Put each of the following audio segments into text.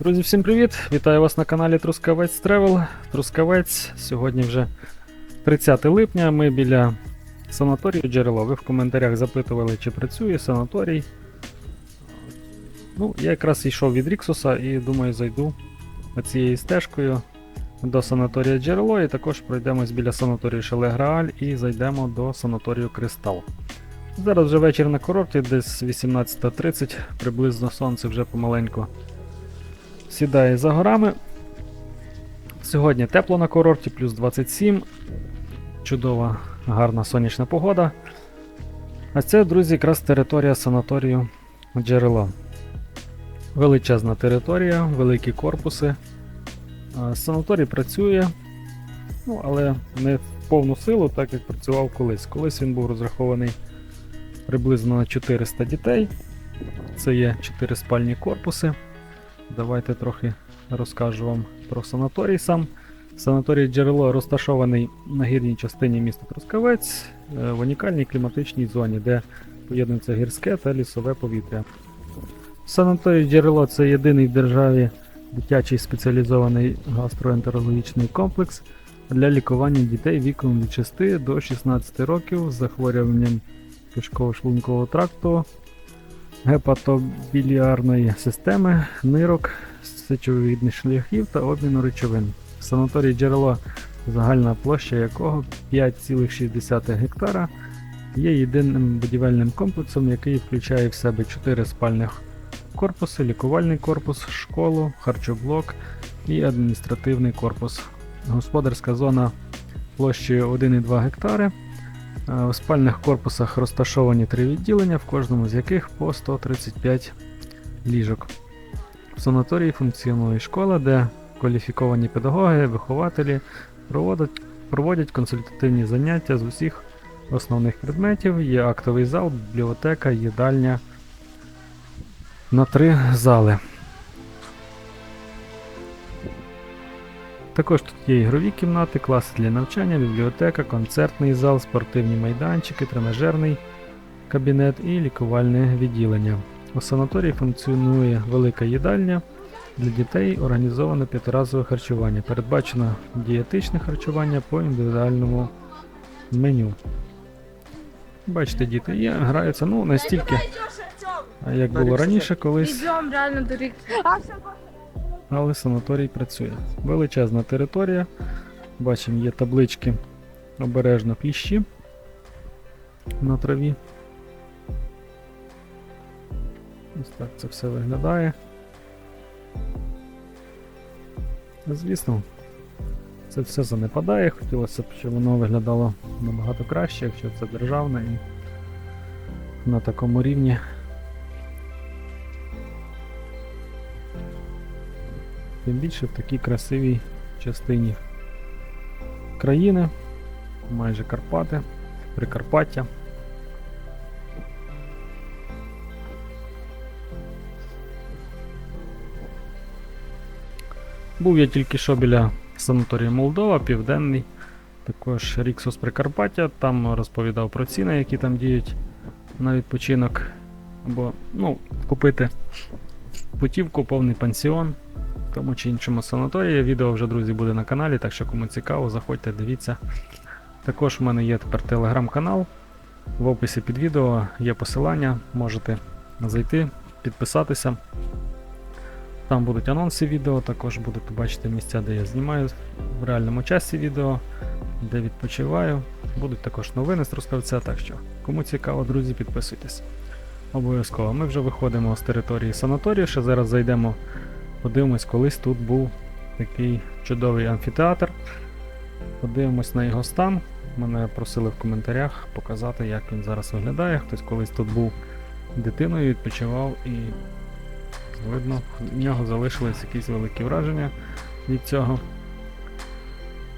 Друзі, всім привіт! Вітаю вас на каналі Трускавець Тревел. Трускавець. Сьогодні вже 30 липня. Ми біля санаторію джерело. Ви в коментарях запитували, чи працює санаторій. Ну, я якраз йшов від Ріксуса і думаю, зайду цією стежкою до санаторія джерело і також пройдемось біля санаторію Шелеграаль і зайдемо до санаторію Кристал. Зараз вже вечір на курорті, десь 18.30, приблизно сонце вже помаленьку сідає за горами. Сьогодні тепло на курорті, плюс 27. Чудова, гарна сонячна погода. А це, друзі, якраз територія санаторію джерело. Величезна територія, великі корпуси. Санаторій працює, ну, але не в повну силу, так як працював колись. Колись він був розрахований приблизно на 400 дітей. Це є 4 спальні корпуси. Давайте трохи розкажу вам про санаторій сам. Санаторій джерело розташований на гірній частині міста Трускавець е, в унікальній кліматичній зоні, де поєднується гірське та лісове повітря. Санаторій джерело це єдиний в державі дитячий спеціалізований гастроентерологічний комплекс для лікування дітей віком від 6 до 16 років з захворюванням кишково-шлункового тракту, гепатобіліарної системи, нирок, сечовидних шляхів та обміну речовин. Санаторій джерело, загальна площа якого 5,6 гектара, є єдиним будівельним комплексом, який включає в себе 4 спальних корпуси, лікувальний корпус, школу, харчоблок і адміністративний корпус. Господарська зона площею 1,2 гектари. Е, В спальних корпусах розташовані три відділення, в кожному з яких по 135 ліжок. В санаторії функціонує школа, де кваліфіковані педагоги, вихователі проводять, проводять консультативні заняття з усіх основних предметів. Є актовий зал, бібліотека, їдальня на три зали. Також тут є ігрові кімнати, класи для навчання, бібліотека, концертний зал, спортивні майданчики, тренажерний кабінет і лікувальне відділення. У санаторії функціонує велика їдальня для дітей, організоване п'ятиразове харчування. Передбачено дієтичне харчування по індивідуальному меню. Бачите, діти є, граються ну настільки, як було раніше колись. Але санаторій працює. Величезна територія. Бачимо, є таблички обережно кліщі на траві. Ось так це все виглядає. Звісно, це все занепадає. Хотілося б, щоб воно виглядало набагато краще, якщо це державне і на такому рівні. Тим більше в такій красивій частині країни, майже Карпати, Прикарпаття. Був я тільки що біля санаторію Молдова, Південний, також Ріксус Прикарпаття, там розповідав про ціни, які там діють на відпочинок, або ну, купити путівку, повний пансіон тому чи іншому санаторії. Відео вже, друзі, буде на каналі, так що кому цікаво, заходьте, дивіться. Також в мене є тепер телеграм-канал. В описі під відео є посилання, можете зайти, підписатися. Там будуть анонси відео, також будете бачити місця, де я знімаю в реальному часі відео, де відпочиваю. Будуть також новини з Трускавця, так що кому цікаво, друзі, підписуйтесь. Обов'язково. Ми вже виходимо з території санаторію, ще зараз зайдемо Подивимось, колись тут був такий чудовий амфітеатр. Подивимось на його стан. Мене просили в коментарях показати, як він зараз виглядає. Хтось колись тут був дитиною, відпочивав і видно, в нього залишились якісь великі враження від цього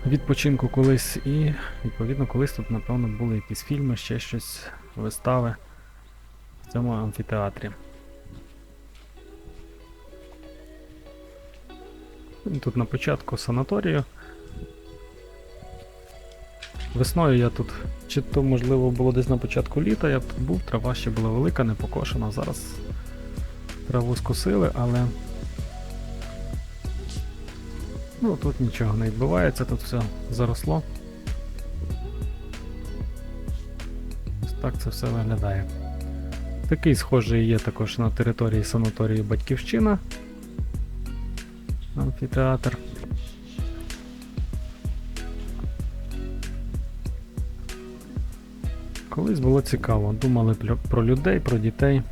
відпочинку колись. І відповідно колись тут, напевно, були якісь фільми, ще щось, вистави в цьому амфітеатрі. Тут на початку санаторію. Весною я тут, чи то можливо було десь на початку літа, я б тут був, трава ще була велика, не покошена. Зараз траву скосили, але Ну тут нічого не відбувається, тут все заросло. Ось так це все виглядає. Такий схожий є також на території санаторію Батьківщина. Амфітеатр. Колись було цікаво. Думали про людей, про дітей,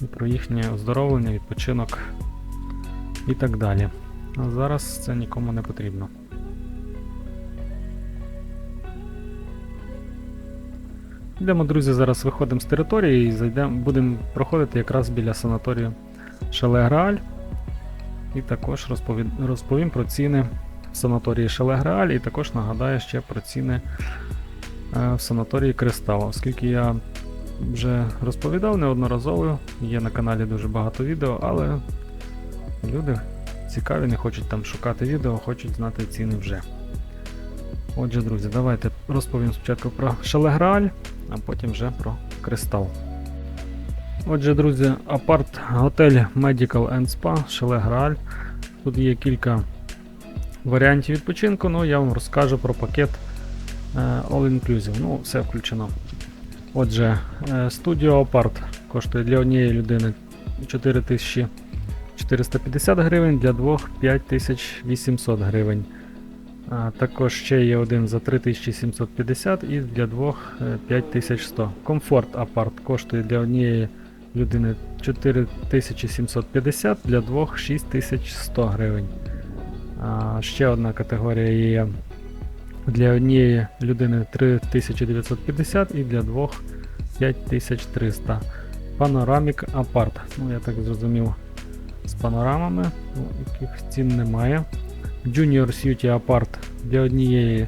і про їхнє оздоровлення, відпочинок і так далі. А зараз це нікому не потрібно. Йдемо, друзі, зараз виходимо з території і зайдемо, будемо проходити якраз біля санаторію Шале Грааль. І також розповім, про ціни в санаторії Шале Грааль і також нагадаю ще про ціни е, в санаторії Кристал. Оскільки я вже розповідав неодноразово, є на каналі дуже багато відео, але люди цікаві, не хочуть там шукати відео, хочуть знати ціни вже. Отже, друзі, давайте розповім спочатку про Шалеграаль, а потім вже про Кристал. Отже, друзі, апарт готель Medical and Spa Шалеграаль. Тут є кілька варіантів відпочинку, ну я вам розкажу про пакет е, All Inclusive. Ну, все включено. Отже, е, Studio Apart коштує для однієї людини 4450 гривень, для двох 5800 гривень. Також ще є один за 3750 і для двох е, 5100. Комфорт Апарт коштує для однієї людини 4750, для двох 6100 гривень. А, ще одна категорія є для однієї людини 3950 і для двох 5300. Панорамік апарт. Ну, я так зрозумів, з панорамами, ну, яких цін немає. Junior Suite Apart для однієї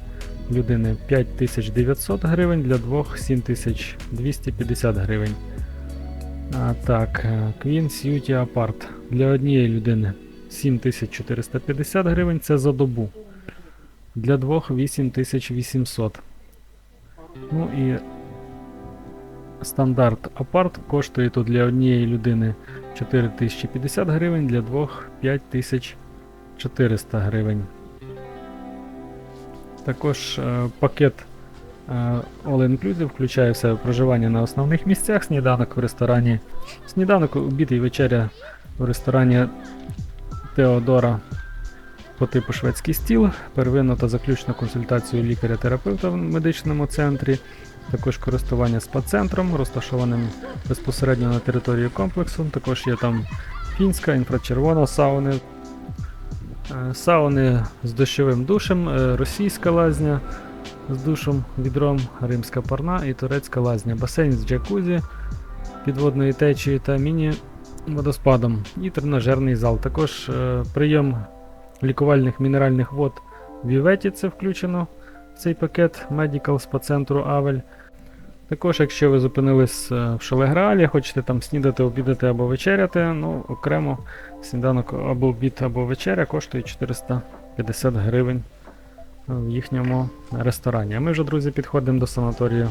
людини 5900 гривень, для двох 7250 гривень. А, так, е, Queen Suite Apart для однієї людини 7450 гривень, це за добу. Для двох 8800. Ну і стандарт апарт коштує тут для однієї людини 4050 гривень, для двох 5400 гривень. Також е, пакет All Inclusive включає в себе проживання на основних місцях, сніданок в ресторані, сніданок, обід і вечеря в ресторані Теодора по типу шведський стіл, первинну та заключну консультацію лікаря-терапевта в медичному центрі, також користування спа-центром, розташованим безпосередньо на території комплексу. Також є там фінська, інфрачервона сауни, е, сауни з дощовим душем, е, російська лазня з душем, відром, римська парна і турецька лазня, басейн з джакузі, підводної течії та міні-водоспадом і тренажерний зал. Також е, прийом лікувальних мінеральних вод в Віветі це включено в цей пакет Medical спа центру Авель. Також, якщо ви зупинились е, в Шалегралі, хочете там снідати, обідати або вечеряти, ну окремо сніданок або обід, або вечеря коштує 450 гривень в їхньому ресторані. А ми вже, друзі, підходимо до санаторію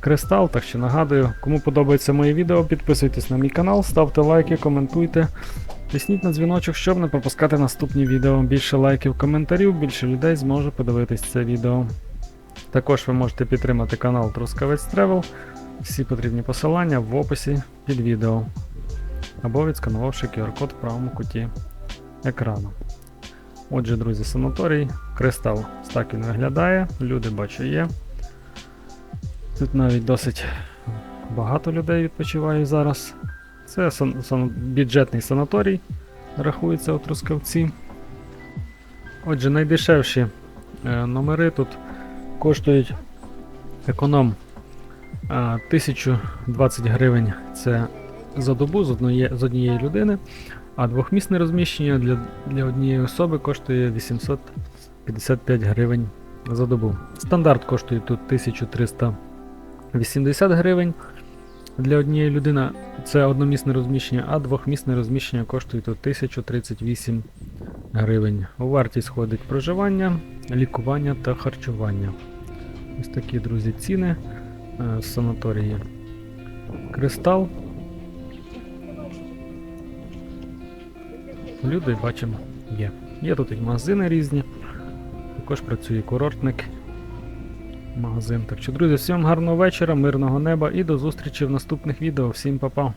Кристал. Так що нагадую, кому подобається моє відео, підписуйтесь на мій канал, ставте лайки, коментуйте. Тисніть на дзвіночок, щоб не пропускати наступні відео. Більше лайків, коментарів, більше людей зможе подивитись це відео. Також ви можете підтримати канал Трускавець Тревел. Всі потрібні посилання в описі під відео. Або відсканувавши QR-код в правому куті екрану. Отже, друзі, санаторій, кристал. Так він виглядає. Люди бачу є. Тут навіть досить багато людей відпочиває зараз. Це сан- сан- бюджетний санаторій, рахується у Трускавці. Отже, найдешевші е, номери тут коштують економ е, 1020 гривень це за добу з однієї, з однієї людини, а двохмісне розміщення для, для однієї особи коштує 855 гривень за добу. Стандарт коштує тут 1380 гривень. Для однієї людини це одномісне розміщення, а двохмісне розміщення коштує тут 1038 гривень. У вартість входить проживання, лікування та харчування. Ось такі, друзі, ціни е, в санаторії. Кристал. Люди бачимо є. Є тут і магазини різні. Також працює курортник. Магазин. Так що, друзі, всім гарного вечора, мирного неба і до зустрічі в наступних відео. Всім па-па!